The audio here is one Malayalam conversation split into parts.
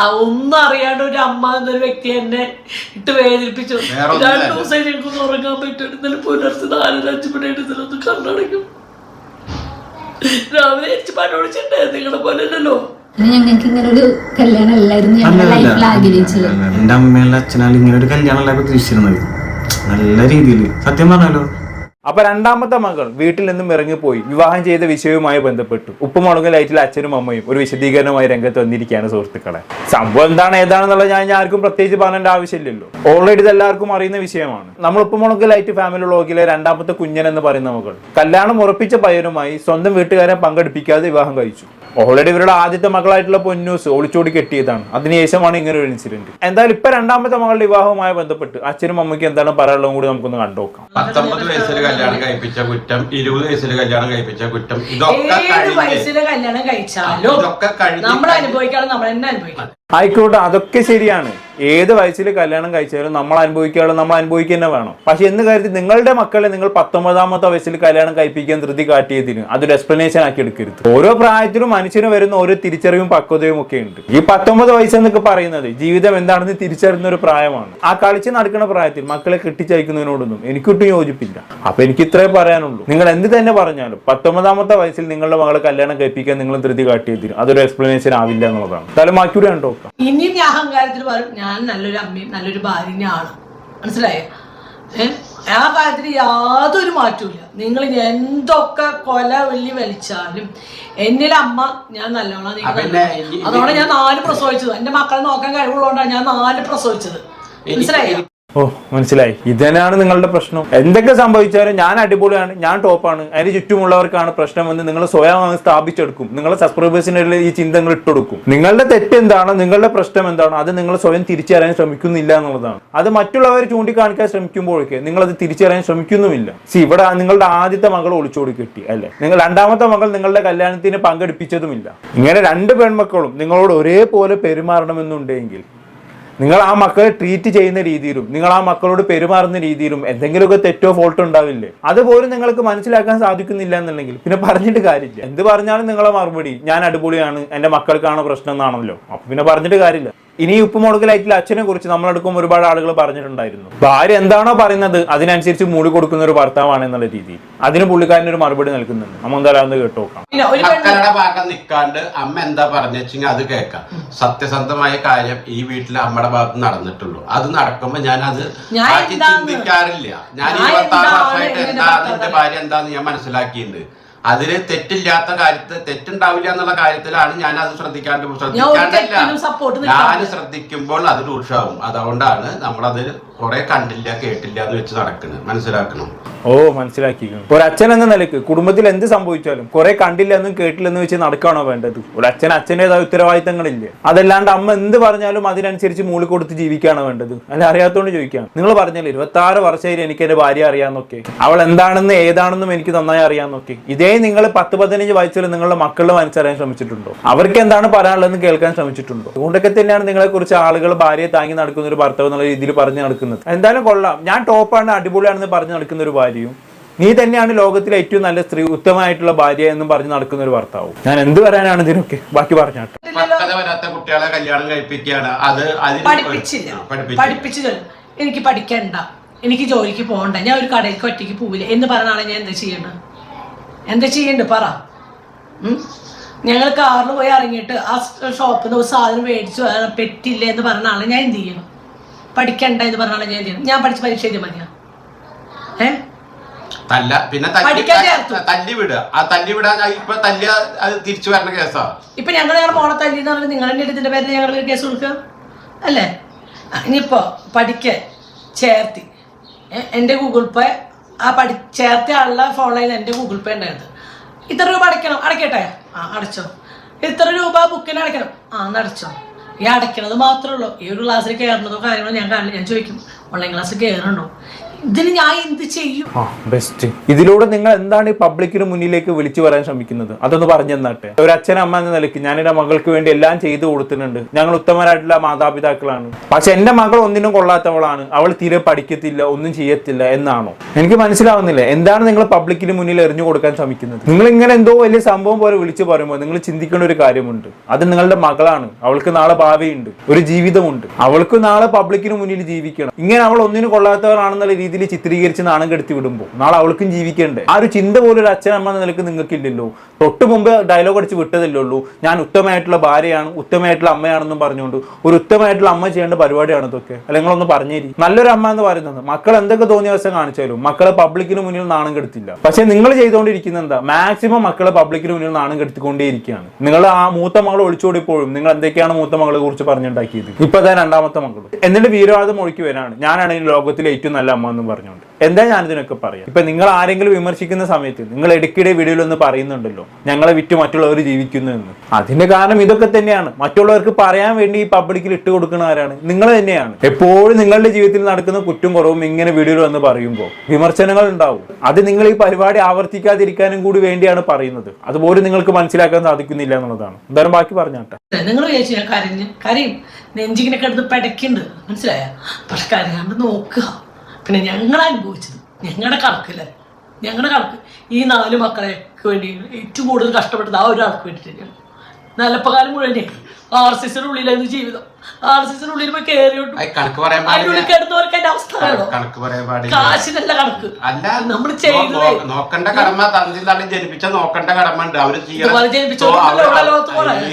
ആ ഒന്നും അറിയാണ്ട് ഒരു അമ്മ എന്നൊരു വ്യക്തി എന്നെ ഇട്ട് വേദനിപ്പിച്ചു. രണ്ടു. ദിവസം എനിക്കൊന്ന് ഉറങ്ങാൻ പറ്റും. ഇന്നലെ പുലർച്ചെ നാലര അഞ്ചു മണിയായിട്ട് ഇതിലൊന്ന് കണ്ണടയ്ക്കും. രാവിലെ അരിച്ച് പാട്ട് വിളിച്ചിട്ടേ നിങ്ങളെ പോലെ അല്ലല്ലോ. ഞങ്ങൾക്ക് ഇങ്ങനെ ഒരു കല്യാണം അല്ലായിരുന്നു. ഞങ്ങളുടെ ലൈഫിൽ ആഗ്രഹിച്ചത്. എന്റെ അമ്മയുള്ള അച്ഛനാൽ ഇങ്ങനെ ഒരു കല്യാണമല്ല പ്രതീക്ഷിച്ചിരുന്നത്. നല്ല രീതിയിൽ. സത്യം പറഞ്ഞാലോ അപ്പൊ രണ്ടാമത്തെ മകൾ വീട്ടിൽ നിന്നും ഇറങ്ങിപ്പോയി. വിവാഹം ചെയ്ത വിഷയവുമായി ബന്ധപ്പെട്ടു. ഉപ്പുമുളക് ലൈറ്റിൽ അച്ഛനും അമ്മയും ഒരു വിശദീകരണമായി രംഗത്ത് വന്നിരിക്കുകയാണ് സുഹൃത്തുക്കളെ. സംഭവം എന്താണ് ഏതാണെന്നുള്ളത് ഞാൻ ആർക്കും പ്രത്യേകിച്ച് പറയേണ്ട ആവശ്യമില്ലല്ലോ. ഓൾറെഡി ഇത് എല്ലാവർക്കും അറിയുന്ന വിഷയമാണ്. നമ്മൾ ഉപ്പുമുളക് ലൈറ്റ് ഫാമിലി വ്ളോഗിലെ രണ്ടാമത്തെ കുഞ്ഞൻ എന്ന് പറയുന്ന മകൾ. കല്യാണം ഉറപ്പിച്ച പയ്യനുമായി സ്വന്തം വീട്ടുകാരെ പങ്കെടുപ്പിക്കാതെ വിവാഹം കഴിച്ചു. ഓൾറെഡി ഇവരുടെ ആദ്യത്തെ മകളായിട്ടുള്ള പൊന്നൂസ് ഒളിച്ചോടി കെട്ടിയതാണ്. അതിനുശേഷമാണ് ഇങ്ങനെ ഒരു ഇൻസിഡന്റ് എന്തായാലും ഇപ്പൊ രണ്ടാമത്തെ മകളുടെ വിവാഹവുമായി ബന്ധപ്പെട്ട് അച്ഛനും അമ്മയ്ക്കും എന്താണ് പറയാനുള്ളതും കൂടി നമുക്കൊന്ന് കണ്ടുനോക്കാം. കല്യാണം കഴിപ്പിച്ച കുറ്റം ഇരുപത് വയസ്സിൽ കല്യാണം കഴിപ്പിച്ച കുറ്റം ഇതൊക്കെ ഏത് കഴിഞ്ഞ് വയസ്സിലെ കല്യാണം കഴിച്ചാലും ഇതൊക്കെ കഴിഞ്ഞ് നമ്മൾ അനുഭവിക്കാതെ നമ്മൾ തന്നെ അനുഭവിക്കണം ആയിക്കോട്ടെ അതൊക്കെ ശരിയാണ്. ഏത് വയസ്സിൽ കല്യാണം കഴിച്ചാലും നമ്മൾ അനുഭവിക്കാനുള്ള നമ്മൾ അനുഭവിക്കുക തന്നെ വേണം. പക്ഷെ എന്ന് കരുതി നിങ്ങളുടെ മക്കളെ നിങ്ങൾ പത്തൊമ്പതാമത്തെ വയസ്സിൽ കല്യാണം കഴിപ്പിക്കാൻ ധൃതി കാട്ടിയതിന് അതൊരു എക്സ്പ്ലനേഷൻ ആക്കി എടുക്കരുത്. ഓരോ പ്രായത്തിലും മനുഷ്യന് വരുന്ന ഓരോ തിരിച്ചറിവും പക്വതയും ഒക്കെ ഉണ്ട്. ഈ പത്തൊമ്പത് വയസ്സെന്നൊക്കെ പറയുന്നത് ജീവിതം എന്താണെന്ന് തിരിച്ചറിയുന്ന ഒരു പ്രായമാണ്. ആ കളിച്ച് നടക്കുന്ന പ്രായത്തിൽ മക്കളെ കെട്ടിച്ചയക്കുന്നതിനോടൊന്നും എനിക്കൊട്ടും യോജിപ്പില്ല. അപ്പൊ എനിക്ക് ഇത്രേ പറയാനുള്ളൂ. നിങ്ങൾ എന്ത് തന്നെ പറഞ്ഞാലും പത്തൊമ്പതാമത്തെ വയസ്സിൽ നിങ്ങളുടെ മകളെ കല്യാണം കഴിപ്പിക്കാൻ നിങ്ങൾ ധൃതി കാട്ടിയതിന് അതൊരു എക്സ്പ്ലനേഷൻ ആവില്ല എന്നുള്ളതാണ്. തലമാക്കിയൂടെ ഉണ്ടോ ഇനിയും ഞാൻ അഹങ്കാരത്തിൽ പറയും ഞാൻ നല്ലൊരു അമ്മയും നല്ലൊരു ഭാര്യയാണ് മനസ്സിലായോ? ഏ? ആ കാര്യത്തിൽ യാതൊരു മാറ്റവും നിങ്ങൾ എന്തൊക്കെ കൊല വെള്ളി വലിച്ചാലും എന്നിലെ അമ്മ ഞാൻ നല്ലോണം അതുകൊണ്ട് ഞാൻ നാല് പ്രസവിച്ചത്. എന്റെ മക്കളെ നോക്കാൻ കഴിവുള്ളതുകൊണ്ടാണ് ഞാൻ നാല് പ്രസവിച്ചത്. മനസ്സിലായോ? ഓ മനസ്സിലായി. ഇതന്നെയാണ് നിങ്ങളുടെ പ്രശ്നം. എന്തൊക്കെ സംഭവിച്ചാലും ഞാൻ അടിപൊളിയാണ് ഞാൻ ടോപ്പാണ്. അതിന് ചുറ്റുമുള്ളവർക്കാണ് പ്രശ്നം പ്രശ്നമെന്ന് നിങ്ങൾ സ്വയം സ്ഥാപിച്ചെടുക്കും. നിങ്ങളെ സബ്സ്ക്രൈബേഴ്സിനുള്ള ഈ ചിന്തകൾ ഇട്ടെടുക്കും. നിങ്ങളുടെ തെറ്റ് എന്താണോ നിങ്ങളുടെ പ്രശ്നം എന്താണോ അത് നിങ്ങൾ സ്വയം തിരിച്ചറിയാൻ ശ്രമിക്കുന്നില്ല എന്നുള്ളതാണ്. അത് മറ്റുള്ളവർ ചൂണ്ടിക്കാണിക്കാൻ ശ്രമിക്കുമ്പോഴൊക്കെ നിങ്ങൾ അത് തിരിച്ചറിയാൻ ശ്രമിക്കുന്നുമില്ല. സി ഇവിടെ നിങ്ങളുടെ ആദ്യത്തെ മകൾ ഒളിച്ചോടി കിട്ടി അല്ലെ? നിങ്ങൾ രണ്ടാമത്തെ മകൾ നിങ്ങളുടെ കല്യാണത്തിന് പങ്കെടുപ്പിച്ചതുമില്ല. ഇങ്ങനെ രണ്ട് പെൺമക്കളും നിങ്ങളോട് ഒരേപോലെ പെരുമാറണമെന്നുണ്ടെങ്കിൽ നിങ്ങൾ ആ മക്കളെ ട്രീറ്റ് ചെയ്യുന്ന രീതിയിലും നിങ്ങൾ ആ മക്കളോട് പെരുമാറുന്ന രീതിയിലും എന്തെങ്കിലുമൊക്കെ തെറ്റോ ഫോൾട്ടോ ഉണ്ടാവില്ലേ? അതുപോലും നിങ്ങൾക്ക് മനസ്സിലാക്കാൻ സാധിക്കുന്നില്ല എന്നുണ്ടെങ്കിൽ പിന്നെ പറഞ്ഞിട്ട് കാര്യമില്ല. എന്ത് പറഞ്ഞാലും നിങ്ങളെ മറുപടി ഞാൻ അടിപൊളിയാണ് എന്റെ മക്കൾക്കാണ് പ്രശ്നം എന്നാണല്ലോ. അപ്പൊ പിന്നെ പറഞ്ഞിട്ട് കാര്യമില്ല. ഇനി ഈ ഉപ്പുമുളകിലായിട്ടുള്ള അച്ഛനെ കുറിച്ച് നമ്മളടക്കം ഒരുപാട് ആളുകൾ പറഞ്ഞിട്ടുണ്ടായിരുന്നു. ഭാര്യ എന്താണോ പറയുന്നത് അതിനനുസരിച്ച് മൂടി കൊടുക്കുന്ന ഒരു ഭർത്താവാണ് എന്നുള്ള രീതി. അതിന് പുള്ളിക്കാരൻ ഒരു മറുപടി നൽകുന്നുണ്ട്. നമ്മൾ എന്തായാലും കേട്ടു നോക്കാം. നിക്കാണ്ട് മക്കളുടെ ഭാഗം നിൽക്കാണ്ട് അമ്മ എന്താ പറഞ്ഞെച്ചെങ്കിൽ അത് കേൾക്കാം. സത്യസന്ധമായ കാര്യം ഈ വീട്ടിൽ അമ്മയുടെ ഭാഗത്ത് നടന്നിട്ടുള്ളൂ. അത് നടക്കുമ്പോ ഞാൻ അത് ഞാൻ ചിന്തിക്കാറില്ല. ഞാൻ ഇരുപത്തി ആറ് വർഷമായിട്ട് എന്താണ് ഭാര്യ എന്താന്ന് ഞാൻ മനസ്സിലാക്കിയിട്ടുണ്ട്. അതിൽ തെറ്റില്ലാത്ത കാര്യത്തിൽ തെറ്റുണ്ടാവില്ല എന്നുള്ള കാര്യത്തിലാണ് ഞാൻ അത് ശ്രദ്ധിക്കാണ്ട് ശ്രദ്ധിക്കാണ്ടല്ല ഞാൻ. ശ്രദ്ധിക്കുമ്പോൾ അത് രൂക്ഷമാവും അതുകൊണ്ടാണ് നമ്മളത് കുറെ കണ്ടില്ല കേട്ടില്ല എന്ന് വെച്ച് നടക്കുന്നത് മനസ്സിലാക്കണം? ഓ മനസ്സിലാക്കി ഒരച്ഛൻ എന്ന നിലയ്ക്ക് കുടുംബത്തിൽ എന്ത് സംഭവിച്ചാലും കുറെ കണ്ടില്ല എന്നും കേട്ടില്ലെന്ന് വെച്ച് നടക്കുകയാണോ വേണ്ടത്? ഒരു അച്ഛൻ അച്ഛന്റെതായ ഉത്തരവാദിത്തങ്ങളില്ല? അതല്ലാണ്ട് അമ്മ എന്ത് പറഞ്ഞാലും അതിനനുസരിച്ച് മൂളി കൊടുത്ത് ജീവിക്കുകയാണോ വേണ്ടത്? അല്ല അറിയാത്തോണ്ട് ചോദിക്കാം. നിങ്ങൾ പറഞ്ഞാൽ ഇരുപത്തി ആറ് വർഷമായിട്ട് എനിക്ക് എന്റെ ഭാര്യ അറിയാന്നൊക്കെ. അവൾ എന്താണെന്ന് ഏതാണെന്നും എനിക്ക് നന്നായി അറിയാന്നൊക്കെ. ഇതേ നിങ്ങൾ പത്ത് പതിനഞ്ച് വയസ്സിൽ നിങ്ങളുടെ മക്കളുടെ മനസ്സറിയാൻ ശ്രമിച്ചിട്ടുണ്ടോ? അവർക്ക് എന്താണ് പറയാനുള്ളതെന്ന് കേൾക്കാൻ ശ്രമിച്ചിട്ടുണ്ടോ? അതുകൊണ്ടൊക്കെ തന്നെയാണ് നിങ്ങളെ കുറിച്ച് ആളുകൾ ഭാര്യയെ താങ്ങി നടക്കുന്ന ഒരു ഭർത്താവ് എന്നുള്ള രീതിയിൽ പറഞ്ഞു നടക്കുന്നത്. എന്തായാലും കൊള്ളാം. ഞാൻ ടോപ്പാണ് അടിപൊളിയാണെന്ന് പറഞ്ഞ് നടക്കുന്ന ഒരു ഭാര്യയും. നീ തന്നെയാണ് ലോകത്തിലെ ഏറ്റവും നല്ല സ്ത്രീ ഉത്തമമായിട്ടുള്ള ഭാര്യ എന്നും പറഞ്ഞ് നടക്കുന്ന ഒരു ഭർത്താവും. ഞാൻ എന്ത് പറയാനാണ് ഇതിനൊക്കെ? ബാക്കി പറഞ്ഞാട്ടെ. പക്വത വരാത്ത കുട്ടികളെ കല്യാണം കഴിപ്പിക്കുകയാണ്. അത് അതിന് പഠിപ്പിച്ചില്ല. പഠിപ്പിച്ചു പഠിപ്പിച്ചു എനിക്ക് പഠിക്കണ്ട. എനിക്ക് ജോലിക്ക് പോകണ്ട. ഞാൻ ഒരു കടയിലേക്ക് ഒറ്റയ്ക്ക് പോവില്ല. എന്ന് പറഞ്ഞാണ് ആളെ ഞാൻ എന്താ ചെയ്യണ്ട? എന്താ ചെയ്യണ്ട? പറ. ഉം? ഞങ്ങൾ കാറിൽ പോയി ഇറങ്ങിയിട്ട് ആ ഷോപ്പിൽ നിന്ന് ഒരു സാധനം മേടിച്ചു. അത് പെറ്റില്ല എന്ന് പറഞ്ഞാണ് ആളെ ഞാൻ എന്ത് ചെയ്യണം? പഠിക്കണ്ട എന്ന് പറഞ്ഞാൽ ഞാൻ ചെയ്യണം ഞാൻ പഠിച്ച് പരീക്ഷ എഴുതിയാൽ മതിയാ? ഏ? തല്ല പിന്നെ തല്ലി. വിടുക. ആ തല്ലി വിടാൻ ഇപ്പൊ തല്ലി അത് തിരിച്ചു വരണ കേസാ. ഇപ്പൊ ഞങ്ങൾ ഞങ്ങളുടെ മോളെ തല്ലി എന്ന് പറഞ്ഞാൽ തന്നെ ഇതിന്റെ പേരിൽ ഞങ്ങൾ ഒരു കേസ് കൊടുക്കുക? അല്ലേ? ഇനിയിപ്പോ പഠിക്ക ചേർത്തി. എന്റെ ഗൂഗിൾ പേ ആ പഠി ചേർത്ത ആളുടെ ഫോണിൽ എന്റെ ഗൂഗിൾ പേ ഉണ്ടായത് ഇത്ര രൂപ അടയ്ക്കണം. അടയ്ക്കട്ടെ? ആ അടച്ചോ. ഇത്ര രൂപ ബുക്കിന് അടയ്ക്കണം. ആ അടച്ചോ. ഈ അടയ്ക്കണത് മാത്രമേ ഉള്ളൂ. ഈ ഒരു ക്ലാസ്സിൽ കയറുന്നതോ കാര്യങ്ങളോ ഞാൻ കാണില്ല. ഞാൻ ചോദിക്കും ഓൺലൈൻ ക്ലാസ് കയറണോ ബെസ്റ്റ് ഇതിലൂടെ നിങ്ങൾ എന്താണ് ഈ പബ്ലിക്കിന് മുന്നിലേക്ക് വിളിച്ചു പറയാൻ ശ്രമിക്കുന്നത്? അതൊന്ന് പറഞ്ഞു തന്നാട്ടെ. ഒരു അച്ഛൻ അമ്മ എന്ന നിലയ്ക്ക് ഞാൻ എന്റെ മകൾക്ക് വേണ്ടി എല്ലാം ചെയ്തു കൊടുത്തിട്ടുണ്ട്. ഞങ്ങൾ ഉത്തമരായിട്ടുള്ള മാതാപിതാക്കളാണ്. പക്ഷെ എന്റെ മകൾ ഒന്നിനും കൊള്ളാത്തവളാണ്. അവൾ തീരെ പഠിക്കത്തില്ല ഒന്നും ചെയ്യത്തില്ല എന്നാണോ? എനിക്ക് മനസ്സിലാവുന്നില്ല. എന്താണ് നിങ്ങൾ പബ്ലിക്കിന് മുന്നിൽ എറിഞ്ഞു കൊടുക്കാൻ ശ്രമിക്കുന്നത്? നിങ്ങൾ ഇങ്ങനെ എന്തോ വലിയ സംഭവം പോലെ വിളിച്ചു പറയുമ്പോൾ നിങ്ങൾ ചിന്തിക്കേണ്ട ഒരു കാര്യമുണ്ട്. അത് നിങ്ങളുടെ മകളാണ്. അവൾക്ക് നാളെ ഭാവിയുണ്ട്. ഒരു ജീവിതമുണ്ട്. അവൾക്ക് നാളെ പബ്ലിക്കിന് മുന്നിൽ ജീവിക്കണം. ഇങ്ങനെ അവൾ ഒന്നിനും കൊള്ളാത്തവളാണെന്നുള്ള രീതിയിൽ ചിത്രീകരിച്ച് നാണം കെടുത്തി വിടുമ്പോൾ നാളെ അവൾക്കും ജീവിക്കേണ്ടേ? ആ ഒരു ചിന്ത പോലും ഒരു അച്ഛനമ്മ എന്ന നിലയ്ക്ക് നിങ്ങൾക്കില്ലല്ലോ. തൊട്ട് മുമ്പ് ഡയലോഗ് അടിച്ച് വിട്ടതല്ലേ ഉള്ളൂ. ഞാൻ ഉത്തമമായിട്ടുള്ള ഭാര്യയാണ് ഉത്തമമായിട്ടുള്ള അമ്മയാണെന്നും പറഞ്ഞുകൊണ്ട് ഒരു ഉത്തമമായിട്ടുള്ള അമ്മ ചെയ്യേണ്ട പരിപാടിയാണ് ഇതൊക്കെ. അല്ലെങ്കിൽ ഒന്ന് പറഞ്ഞേരി. നല്ലൊരു അമ്മ എന്ന് പറയുന്നത് മക്കൾ എന്തൊക്കെ തോന്നിയ അവസ്ഥ കാണിച്ചാലും മക്കളെ പബ്ലിക്കിന് മുന്നിൽ നാണം കെടുത്തില്ല. പക്ഷെ നിങ്ങൾ ചെയ്തുകൊണ്ടിരിക്കുന്നത് എന്താ? മാക്സിമം മക്കളെ പബ്ലിക്കിന് മുന്നിൽ നാണം കെടുത്തിക്കൊണ്ടേയിരിക്കുകയാണ്. നിങ്ങൾ ആ മൂത്ത മകൾ ഒളിച്ചോടിപ്പോഴും നിങ്ങൾ എന്തൊക്കെയാണ് മൂത്ത മകളെ കുറിച്ച് പറഞ്ഞുണ്ടാക്കിയത്? ഇപ്പൊ അതാ രണ്ടാമത്തെ മകൾ എന്നിട്ട് വീരവാദം ഒഴുക്കി വരാണ്. ഞാനാണ് ഈ ലോകത്തിലെ ഏറ്റവും നല്ല അമ്മ എന്ന് പറഞ്ഞുകൊണ്ട്. എന്താ ഞാൻ ഇതിനൊക്കെ പറയാം? ഇപ്പൊ നിങ്ങൾ ആരെങ്കിലും വിമർശിക്കുന്ന സമയത്ത് നിങ്ങൾ ഇടയ്ക്കിടെ വീഡിയോയിൽ ഒന്ന് പറയുന്നുണ്ടല്ലോ ഞങ്ങളെ വിറ്റ് മറ്റുള്ളവർ ജീവിക്കുന്നു എന്ന്. അതിന്റെ കാരണം ഇതൊക്കെ തന്നെയാണ്. മറ്റുള്ളവർക്ക് പറയാൻ വേണ്ടി ഈ പബ്ലിക്കിൽ ഇട്ട് കൊടുക്കുന്നവരാണ് നിങ്ങൾ തന്നെയാണ്. എപ്പോഴും നിങ്ങളുടെ ജീവിതത്തിൽ നടക്കുന്ന കുറ്റം കുറവും ഇങ്ങനെ വീഡിയോയിൽ വന്ന് പറയുമ്പോൾ വിമർശനങ്ങൾ ഉണ്ടാവും. അത് നിങ്ങൾ ഈ പരിപാടി ആവർത്തിക്കാതിരിക്കാനും കൂടി വേണ്ടിയാണ് പറയുന്നത്. അതുപോലും നിങ്ങൾക്ക് മനസ്സിലാക്കാൻ സാധിക്കുന്നില്ല എന്നുള്ളതാണ്. എന്തായാലും ബാക്കി പറഞ്ഞാട്ടെ. നിങ്ങൾ വിചാരിച്ചു ഞാൻ കരയും. നെഞ്ചിങ്ങനെ കിടന്ന് പടയ്ക്കുന്നുണ്ട്. മനസ്സിലായ? പക്ഷെ കരയാണ്ട് നോക്കുക. പിന്നെ ഞങ്ങൾ അനുഭവിച്ചത്. ഞങ്ങളുടെ കണക്കില്ല ഞങ്ങളുടെ കണക്ക്. ഈ നാല് മക്കളെക്ക് വേണ്ടി ഏറ്റവും കൂടുതൽ കഷ്ടപ്പെട്ടത് ആ ഒരാൾക്ക് വേണ്ടി തന്നെയാണ്. നല്ലപ്പകാലം മുഴുവൻ ആർ സി സിയുടെ ഉള്ളിലായിരുന്നു ജീവിതം. ആർ സി സിയുടെ ഉള്ളിൽ പോയി കയറി അതിനുള്ളിൽ കിടന്നവർക്ക് അതിന്റെ അവസ്ഥ കാശിനല്ല കണക്ക്. അല്ല നമ്മൾ ചെയ്തത്. നോക്കണ്ട കടമ ജനിപ്പിച്ച നോക്കണ്ട കടമ ഉണ്ട്. അവർ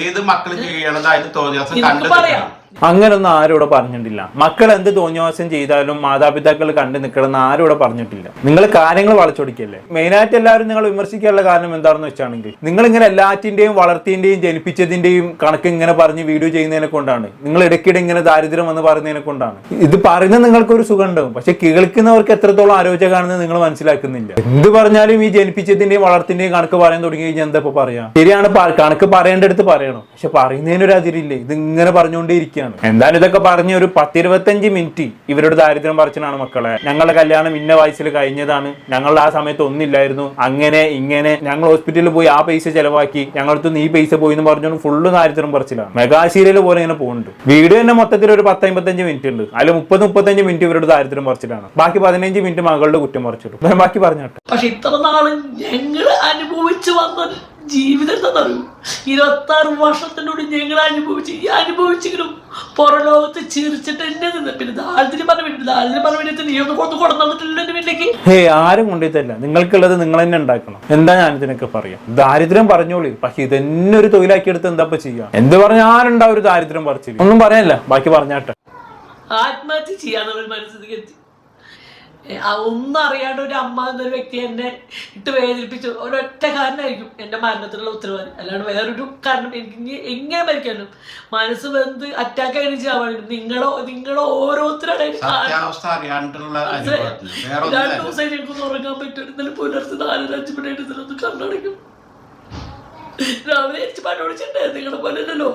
ഏത് മക്കൾ ചെയ്യണതായിട്ട് തോന്നിയ കണ്ടു പറയാം. അങ്ങനൊന്നും ആരും ഇവിടെ പറഞ്ഞിട്ടില്ല. മക്കൾ എന്ത് തോന്നിയവാസം ചെയ്താലും മാതാപിതാക്കൾ കണ്ടു നിൽക്കണമെന്ന് ആരും ഇവിടെ പറഞ്ഞിട്ടില്ല. നിങ്ങൾ കാര്യങ്ങൾ വളച്ചൊടിക്കല്ലേ? മെയിനായിട്ട് എല്ലാവരും നിങ്ങൾ വിമർശിക്കാനുള്ള കാരണം എന്താണെന്ന് വെച്ചാണെങ്കിൽ നിങ്ങൾ ഇങ്ങനെ എല്ലാറ്റിന്റെയും വളർത്തിന്റെയും ജനിപ്പിച്ചതിന്റെയും കണക്ക് ഇങ്ങനെ പറഞ്ഞ് വീഡിയോ ചെയ്യുന്നതിനെ കൊണ്ടാണ്. നിങ്ങൾ ഇടയ്ക്കിടെ ഇങ്ങനെ ദാരിദ്ര്യം എന്ന് പറയുന്നതിനെ കൊണ്ടാണ്. ഇത് പറയുന്നത് നിങ്ങൾക്കൊരു സുഖം ഉണ്ടാവും പക്ഷെ കേൾക്കുന്നവർക്ക് എത്രത്തോളം ആരോഗ്യമാണെന്ന് നിങ്ങൾ മനസ്സിലാക്കുന്നില്ല. എന്ത് പറഞ്ഞാലും ഈ ജനിപ്പിച്ചതിന്റെയും വളർത്തിന്റെയും കണക്ക് പറയാൻ തുടങ്ങി കഴിഞ്ഞാൽ എന്താ ഇപ്പോൾ പറയാ? ശരിയാണ് കണക്ക് പറയേണ്ടടുത്ത് പറയണം. പക്ഷെ പറയുന്നതിനൊരു അതിരില്ലേ? ഇത് ഇങ്ങനെ പറഞ്ഞുകൊണ്ടേ ഇരിക്കുകയാണ്. എന്തായാലും ഇതൊക്കെ പറഞ്ഞ് ഒരു പത്തിരുപത്തഞ്ച് മിനിറ്റ് ഇവരുടെ ദാരിദ്ര്യം പറിച്ചനാണ് മക്കളെ. ഞങ്ങളുടെ കല്യാണം ഇന്ന വയസ്സിൽ കഴിഞ്ഞതാണ്. ഞങ്ങൾ ആ സമയത്ത് ഒന്നില്ലായിരുന്നു. അങ്ങനെ ഇങ്ങനെ ഞങ്ങൾ ഹോസ്പിറ്റലിൽ പോയി ആ പൈസ ചെലവാക്കി. ഞങ്ങളടുത്ത് ഈ പൈസ പോയി എന്ന് പറഞ്ഞുകൊണ്ട് ഫുള്ള് ദാരിദ്ര്യം പറിച്ചിലാണ്. മെഗാ സീരിയൽ പോലെ ഇങ്ങനെ പോകുന്നുണ്ട്. വീഡിയോ തന്നെ മൊത്തത്തിൽ ഒരു പത്ത് അമ്പത്തഞ്ച് മിനിറ്റ് ഉണ്ട്. അതിൽ മുപ്പത് മുപ്പത്തഞ്ച് മിനിറ്റ് ഇവരുടെ ദാരിദ്ര്യം പറിച്ചിലാണ്. ബാക്കി പതിനഞ്ച് മിനിറ്റ് മകളുടെ കുറ്റം പറിച്ചിട്ടു ബാക്കി പറഞ്ഞോട്ടെ. പക്ഷെ ഇത്ര നാളും ഞങ്ങൾ അനുഭവിച്ചു വന്ന ജീവിതം എന്താണെന്നറിയൂ ഇരുപത്തി ആറ് വർഷത്തിനോട് ഞങ്ങൾ അനുഭവിച്ച് ഈ അനുഭവിച്ചെങ്കിലും പുറം ലോകത്ത് ചിരിച്ചിട്ട് എന്നെ നിന്ന്. പിന്നെ ദാരിദ്ര്യം പറഞ്ഞ ദാരിദ്ര്യം പറഞ്ഞ വേണ്ടി നീ ഒന്ന് കൊണ്ട് കൊടുത്തിട്ടില്ല എന്റെ വീട്ടിലേക്ക് ഹേ ആരും കൊണ്ടുതരില്ല നിങ്ങൾക്കുള്ളത് നിങ്ങൾ തന്നെ ഉണ്ടാക്കണം. എന്താ ഞാൻ ഇതിനൊക്കെ പറയാം? ദാരിദ്ര്യം പറഞ്ഞോളി. പക്ഷെ ഇതെന്നെ ഒരു തൊഴിലാക്കി എടുത്ത് എന്താ ചെയ്യുക ചെയ്യാം? എന്ത് പറഞ്ഞാലുണ്ടാവും ഒരു ദാരിദ്ര്യം പറിച്ചില്ല ഒന്നും പറയാനില്ല. ബാക്കി പറഞ്ഞാട്ടെ. ആത്മഹത്യ ചെയ്യാന്നുള്ള ഒരു മനസ്സിലേക്ക് എത്തി ഒന്നും അറിയാണ്ട് ഒരു അമ്മ എന്നൊരു വ്യക്തി എന്നെ ഇട്ട് വേദനിപ്പിച്ചു. ഒരൊറ്റ കാരണമായിരിക്കും എന്റെ മരണത്തിനുള്ള ഉത്തരവാദി. അല്ലാണ്ട് വേറൊരു കാരണം എനിക്ക് എങ്ങനെ മരിക്കാനും മനസ്സ് വെന്ത് അറ്റാക്ക് ആയിട്ട് ചെയ്യാൻ നിങ്ങളോ നിങ്ങളോ ഓരോരുത്തരാണ് രണ്ടു ഒന്നുമല്ല. ദിവസം എനിക്കൊന്ന് ഉറങ്ങാൻ പറ്റും. ഇന്നലെ പുലർച്ചെ നാലര അഞ്ച് മണിയായിട്ട് ഇതിലൊന്ന് കണ്ണടയ്ക്കും. രാവിലെ എനിക്ക് പാട്ട് വിളിച്ചിട്ടുണ്ടായിരുന്നു നിങ്ങളുടെ പോലെ അല്ലല്ലോ.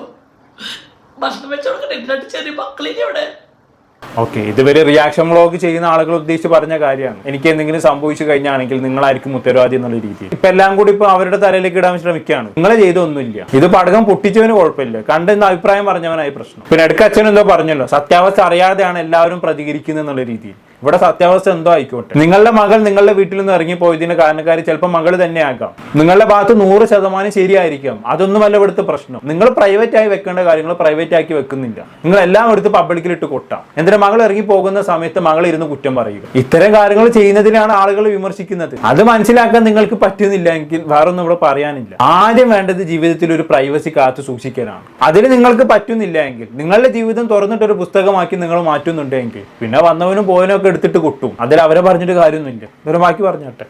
ഭക്ഷണം വെച്ച് എന്നിട്ട് ചെറിയ മക്കളില്ലേ അവിടെ. ഓക്കെ ഇതുവരെ റിയാക്ഷൻ വ്ളോഗ് ചെയ്യുന്ന ആളുകൾ ഉദ്ദേശിച്ച് പറഞ്ഞ കാര്യമാണ്. എനിക്ക് എന്തെങ്കിലും സംഭവിച്ചു കഴിഞ്ഞാണെങ്കിൽ നിങ്ങളായിരിക്കും ഉത്തരവാദി എന്നുള്ള രീതിയിൽ. ഇപ്പൊ എല്ലാം കൂടി ഇപ്പൊ അവരുടെ തലയിലേക്ക് ഇടാൻ ശ്രമിക്കുകയാണ്. നിങ്ങളെ ചെയ്തൊന്നുമില്ല. ഇത് പടകം പൊട്ടിച്ചവന് കുഴപ്പമില്ല. കണ്ടെന്ന് അഭിപ്രായം പറഞ്ഞവനായി പ്രശ്നം. പിന്നെ ഇടയ്ക്ക് അച്ഛൻ എന്തോ പറഞ്ഞല്ലോ സത്യാവസ്ഥ അറിയാതെയാണ് എല്ലാവരും പ്രതികരിക്കുന്നത് എന്നുള്ള രീതിയിൽ. ഇവിടെ സത്യാവസ്ഥ എന്തോ ആയിക്കോട്ടെ. നിങ്ങളുടെ മകൾ നിങ്ങളുടെ വീട്ടിൽ നിന്ന് ഇറങ്ങിപ്പോയതിന് കാരണക്കാരി ചിലപ്പോൾ മകൾ തന്നെ ആക്കാം നിങ്ങളുടെ ഭാഗത്ത് നൂറ് ശതമാനം ശരിയായിരിക്കാം. അതൊന്നുമല്ല ഇവിടുത്തെ പ്രശ്നം. നിങ്ങൾ പ്രൈവറ്റ് ആയി വെക്കേണ്ട കാര്യങ്ങൾ പ്രൈവറ്റ് ആക്കി വെക്കുന്നില്ല. നിങ്ങൾ എല്ലാം എടുത്ത് പബ്ലിക്കിൽ ഇട്ട് കൊട്ടാം. എന്തിനാ മകൾ ഇറങ്ങി പോകുന്ന സമയത്ത് മകൾ ഇരുന്ന് കുറ്റം പറയുക? ഇത്തരം കാര്യങ്ങൾ ചെയ്യുന്നതിനാണ് ആളുകൾ വിമർശിക്കുന്നത്. അത് മനസ്സിലാക്കാൻ നിങ്ങൾക്ക് പറ്റുന്നില്ല എങ്കിൽ വേറൊന്നും ഇവിടെ പറയാനില്ല. ആദ്യം വേണ്ടത് ജീവിതത്തിൽ ഒരു പ്രൈവസി കാത്തു സൂക്ഷിക്കലാണ്. അതിന് നിങ്ങൾക്ക് പറ്റുന്നില്ല എങ്കിൽ നിങ്ങളുടെ ജീവിതം തുറന്നിട്ട് ഒരു പുസ്തകമാക്കി നിങ്ങൾ മാറ്റുന്നുണ്ടെങ്കിൽ പിന്നെ വന്നവനും പോയവനും ഒക്കെ എടുത്തിട്ട് കൊട്ടും. അതിൽ അവരെ പറഞ്ഞിട്ട് കാര്യമൊന്നുമില്ല ഇവരെ ബാക്കി പറഞ്ഞോട്ടെ.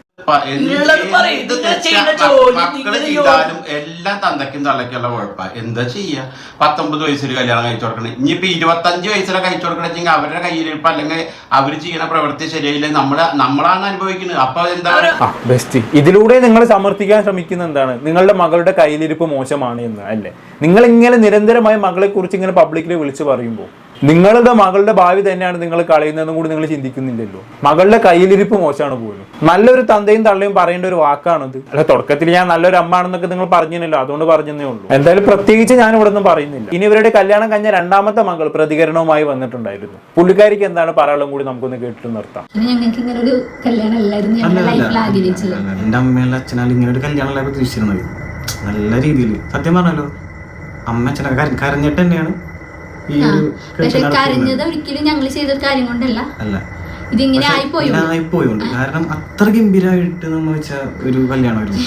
മക്കൾ ചെയ്താലും എല്ലാം തന്തയ്ക്കും തള്ളയ്ക്കുള്ള കുഴപ്പ. എന്താ ചെയ്യാ? പത്തൊമ്പത് വയസ്സിൽ കല്യാണം കഴിച്ചു കൊടുക്കണം. ഇനിയിപ്പോ ഇരുപത്തഞ്ച് വയസ്സിലെ കഴിച്ചു കൊടുക്കണെങ്കിൽ അവരുടെ കയ്യിലിരിപ്പ് അല്ലെങ്കിൽ അവർ ചെയ്യുന്ന പ്രവൃത്തി ശരിയായില്ല. നമ്മൾ നമ്മളാണ് അനുഭവിക്കുന്നത്. അപ്പൊ എന്താ ബെസ്റ്റ്. ഇതിലൂടെ നിങ്ങൾ സമർത്ഥിക്കാൻ ശ്രമിക്കുന്ന എന്താണ്? നിങ്ങളുടെ മകളുടെ കയ്യിലിരിപ്പ് മോശമാണ് എന്ന് അല്ലേ? നിങ്ങൾ ഇങ്ങനെ നിരന്തരമായി മകളെ കുറിച്ച് ഇങ്ങനെ പബ്ലിക്കിൽ വിളിച്ചു പറയുമ്പോൾ നിങ്ങളുടെ മകളുടെ ഭാവി തന്നെയാണ് നിങ്ങൾ കളയുന്നതെന്നും കൂടി നിങ്ങൾ ചിന്തിക്കുന്നില്ലല്ലോ. മകളുടെ കയ്യിലിരിപ്പ് മോശമാണ് പോലും. നല്ലൊരു തന്തയും തള്ളയും പറയേണ്ട ഒരു വാക്കാണത്. അല്ല തുടക്കത്തിൽ ഞാൻ നല്ലൊരു അമ്മ ആണെന്നൊക്കെ നിങ്ങൾ പറഞ്ഞില്ലല്ലോ. അതുകൊണ്ട് പറഞ്ഞതേ ഉള്ളൂ. എന്തായാലും പ്രത്യേകിച്ച് ഞാൻ ഇവിടെ ഒന്നും പറയുന്നില്ല. ഇനി ഇവരുടെ കല്യാണം കഴിഞ്ഞ രണ്ടാമത്തെ മകൾ പ്രതികരണവുമായി വന്നിട്ടുണ്ടായിരുന്നു. പുള്ളിക്കാരിക്ക് എന്താണ് പറയാനുള്ളത് കൂടി നമുക്കൊന്ന് കേട്ടിട്ട് നിർത്താം. പിന്നെ ഞങ്ങൾക്ക് ഇങ്ങനെ ഒരു കല്യാണം അല്ലായിരുന്നു. എന്റെ അമ്മയല്ല അച്ഛനാലും ഇങ്ങനെ ഒരു കല്യാണമല്ല പ്രതീക്ഷിച്ചിരുന്നത്. നല്ല രീതിയിൽ. സത്യം പറഞ്ഞല്ലോ അമ്മ അച്ഛനൊക്കെ കര- കരഞ്ഞിട്ട് തന്നെയാണ് പക്ഷെ കരഞ്ഞത് ഒരിക്കലും ഞങ്ങൾ ചെയ്ത കാര്യം കൊണ്ടല്ല. അല്ല. ഇതിങ്ങനെ ആയിപ്പോയി ആയിപ്പോയുണ്ട്. കാരണം അത്ര ഗംഭീരമായിട്ട് നമ്മൾ വെച്ച ഒരു കല്യാണമായിരുന്നു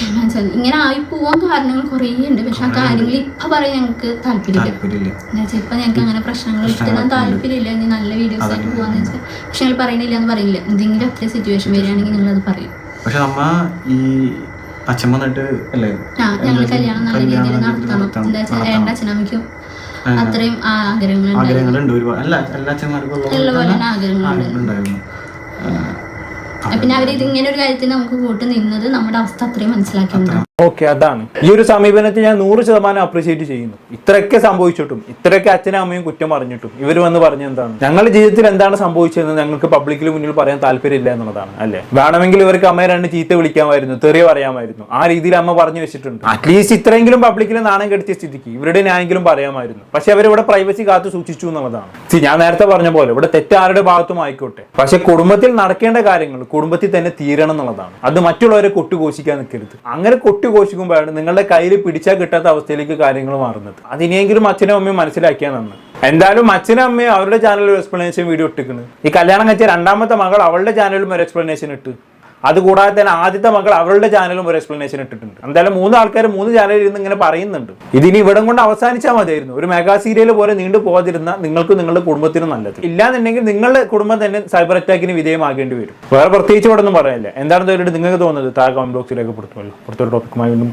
ഇങ്ങനെ ആയി പോവാൻ കാരണങ്ങൾ കുറേ ഉണ്ട്. പക്ഷെ ആ കാര്യങ്ങൾ ഇപ്പൊ പറയാൻ ഞങ്ങൾക്ക് താല്പര്യമില്ല. ഇപ്പൊ ഞങ്ങൾക്ക് അങ്ങനെ പ്രശ്നങ്ങൾ ഇഷ്ടം താല്പര്യമില്ല. ഇനി നല്ല വീഡിയോസ് ആയിട്ട് പോവാന്ന് വെച്ചാൽ പക്ഷെ ഞങ്ങൾ പറയണില്ല എന്ന് പറയില്ല. എന്തെങ്കിലും അത്ര സിറ്റുവേഷൻ വരികയാണെങ്കിൽ നിങ്ങൾ അത് പറയും. പക്ഷെ നമ്മ ഈ അച്ഛൻ വന്നിട്ട് അല്ലേ? ഞങ്ങൾ കല്യാണം നല്ല രീതിയിൽ നടത്തണം. എന്താ വെച്ചാൽ രണ്ട് അച്ഛനമ്മയ്ക്കും അത്രയും ആഗ്രഹങ്ങളുണ്ട് ഒരുപാട് എല്ലാ എല്ലാ അച്ഛന്മാർക്കും ആഗ്രഹങ്ങളുണ്ടായിരുന്നു. പിന്നെ അവർ ഇത് ഇങ്ങനെ ഒരു കാര്യത്തിൽ നമുക്ക് കൂട്ട് നിന്നത് നമ്മുടെ അവസ്ഥ അത്രയും മനസ്സിലാക്കിയിട്ടുണ്ട് ഓക്കെ അതാണ്. ഈ ഒരു സമീപനത്തിൽ ഞാൻ നൂറ് ശതമാനം അപ്രീഷിയേറ്റ് ചെയ്യുന്നു. ഇത്രയൊക്കെ സംഭവിച്ചിട്ടും ഇത്രയൊക്കെ അച്ഛനും അമ്മയും കുറ്റം പറഞ്ഞിട്ടും ഇവർ വന്ന് പറഞ്ഞ എന്താണ്? ഞങ്ങളുടെ ജീവിതത്തിൽ എന്താണ് സംഭവിച്ചതെന്ന് ഞങ്ങൾക്ക് പബ്ലിക്കിന് മുന്നിൽ പറയാൻ താല്പര്യമില്ല എന്നുള്ളതാണ് അല്ലേ? വേണമെങ്കിൽ ഇവർക്ക് അമ്മയെ രണ്ട് ചീത്ത വിളിക്കാമായിരുന്നു തെറിയ പറയാമായിരുന്നു. ആ രീതിയിൽ അമ്മ പറഞ്ഞു വെച്ചിട്ടുണ്ട്. അറ്റ്ലീസ്റ്റ് ഇത്രയെങ്കിലും പബ്ലിക്കിൽ നാണം കെടുത്തിയ സ്ഥിതിക്ക് ഇവരുടെ ന്യായെങ്കിലും പറയാമായിരുന്നു. പക്ഷെ അവരിവിടെ പ്രൈവസി കാത്തു സൂക്ഷിച്ചു എന്നുള്ളതാണ്. സി ഞാൻ നേരത്തെ പറഞ്ഞ പോലെ ഇവിടെ തെറ്റാരുടെ ഭാഗത്തും ആയിക്കോട്ടെ. പക്ഷെ കുടുംബത്തിൽ നടക്കേണ്ട കാര്യങ്ങൾ കുടുംബത്തിൽ തന്നെ തീരണം എന്നുള്ളതാണ്. അത് മറ്റുള്ളവരെ കൊട്ടുഘോഷിക്കാൻ നിൽക്കരുത്. അങ്ങനെ കൊട്ടുഘോഷിക്കുമ്പോഴാണ് നിങ്ങളുടെ കയ്യിൽ പിടിച്ചാൽ കിട്ടാത്ത അവസ്ഥയിലേക്ക് കാര്യങ്ങൾ മാറുന്നത്. അതിനെങ്കിലും അച്ഛനും അമ്മയും മനസ്സിലാക്കിയാൽ നന്ന്. എന്തായാലും അച്ഛനും അമ്മയും അവരുടെ ചാനലിൽ ഒരു എക്സ്പ്ലനേഷൻ വീഡിയോ ഇട്ടിരിക്കുന്നത് ഈ കല്യാണം കഴിച്ച രണ്ടാമത്തെ മകൾ അവളുടെ ചാനലിലും ഒരു എക്സ്പ്ലനേഷൻ ഇട്ട്. അതുകൂടാതെ തന്നെ ആദ്യത്തെ മക്കൾ അവരുടെ ചാനലും ഒരു എക്സ്പ്ലനേഷൻ ഇട്ടിട്ടുണ്ട്. എന്തായാലും മൂന്ന് ആൾക്കാർ മൂന്ന് ചാനലിൽ ഇരുന്ന് ഇങ്ങനെ പറയുന്നുണ്ട്. ഇതിനി ഇവിടം കൊണ്ട് അവസാനിച്ചാൽ മതിയായിരുന്നു. ഒരു മെഗാ സീരിയൽ പോലെ നീണ്ടു പോകാതിരുന്ന നിങ്ങൾക്ക് നിങ്ങളുടെ കുടുംബത്തിനും നല്ലത്. ഇല്ലാന്നുണ്ടെങ്കിൽ നിങ്ങളുടെ കുടുംബം തന്നെ സൈബർ അറ്റാക്കിന് വിധേയമാകേണ്ടി വരും. വേറെ പ്രത്യേകിച്ച് ഇവിടെ ഒന്നും പറയാനില്ല. എന്താണെന്ന് നിങ്ങൾക്ക് തോന്നുന്നത്? താഴെ കമന്റ് ബോക്സിലേക്ക് പുറത്തുമല്ലോ പുറത്തൊരു ടോപ്പിക്കുമായി വീണ്ടും